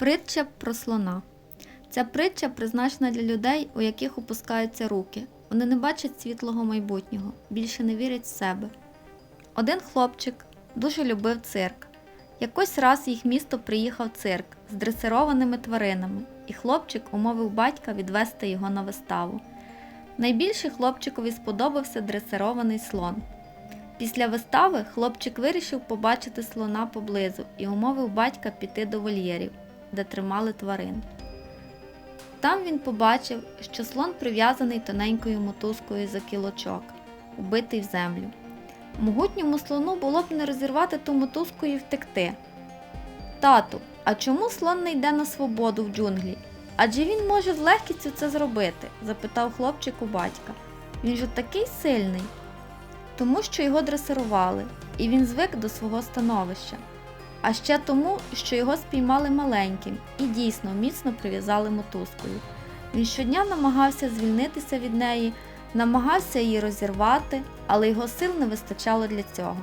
Притча про слона. Ця притча призначена для людей, у яких опускаються руки. Вони не бачать світлого майбутнього, більше не вірять в себе. Один хлопчик дуже любив цирк. Якось раз їх місто приїхав цирк з дресированими тваринами, і хлопчик умовив батька відвести його на виставу. Найбільше хлопчикові сподобався дресирований слон. Після вистави хлопчик вирішив побачити слона поблизу і умовив батька піти до вольєрів, де тримали тварин. Там він побачив, що слон прив'язаний тоненькою мотузкою за кілочок, убитий в землю. Могутньому слону було б не розірвати ту мотузку і втекти. Тату, а чому слон не йде на свободу в джунглі? Адже він може з легкістю це зробити? запитав хлопчик у батька. Він же такий сильний. Тому що його дресирували, і він звик до свого становища. А ще тому, що його спіймали маленьким і дійсно міцно прив'язали мотузкою. Він щодня намагався звільнитися від неї, намагався її розірвати, але його сил не вистачало для цього.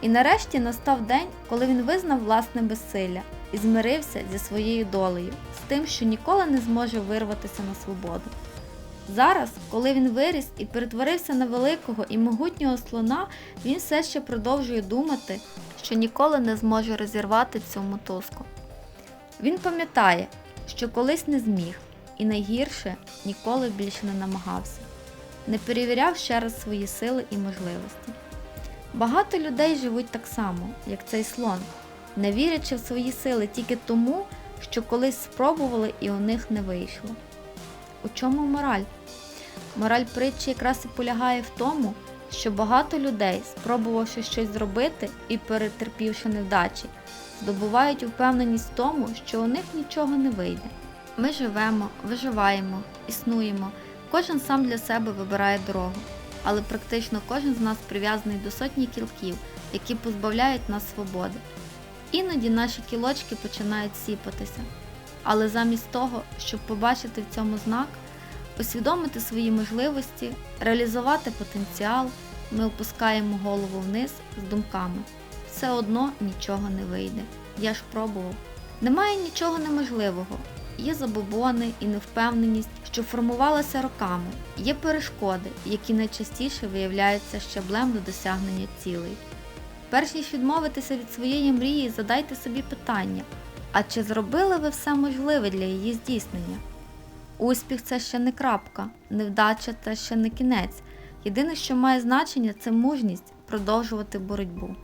І нарешті настав день, коли він визнав власне безсилля і змирився зі своєю долею, з тим, що ніколи не зможе вирватися на свободу. Зараз, коли він виріс і перетворився на великого і могутнього слона, він все ще продовжує думати, що ніколи не зможе розірвати цю мотузку. Він пам'ятає, що колись не зміг, і найгірше ніколи більше не намагався, не перевіряв ще раз свої сили і можливості. Багато людей живуть так само, як цей слон, не вірячи в свої сили тільки тому, що колись спробували і у них не вийшло. У чому мораль? Мораль притчі якраз і полягає в тому, що багато людей, спробувавши щось зробити і перетерпівши невдачі, здобувають впевненість в тому, що у них нічого не вийде. Ми живемо, виживаємо, існуємо, кожен сам для себе вибирає дорогу, але практично кожен з нас прив'язаний до сотні кілків, які позбавляють нас свободи. Іноді наші кілочки починають сіпатися, але замість того, щоб побачити в цьому знак, усвідомити свої можливості, реалізувати потенціал, ми опускаємо голову вниз з думками. Все одно нічого не вийде. Я ж пробував. Немає нічого неможливого. Є забобони і невпевненість, що формувалися роками. Є перешкоди, які найчастіше виявляються щаблем до досягнення цілей. Перш ніж відмовитися від своєї мрії, задайте собі питання: а чи зробили ви все можливе для її здійснення? Успіх це ще не крапка, невдача це ще не кінець. Єдине, що має значення, це мужність продовжувати боротьбу.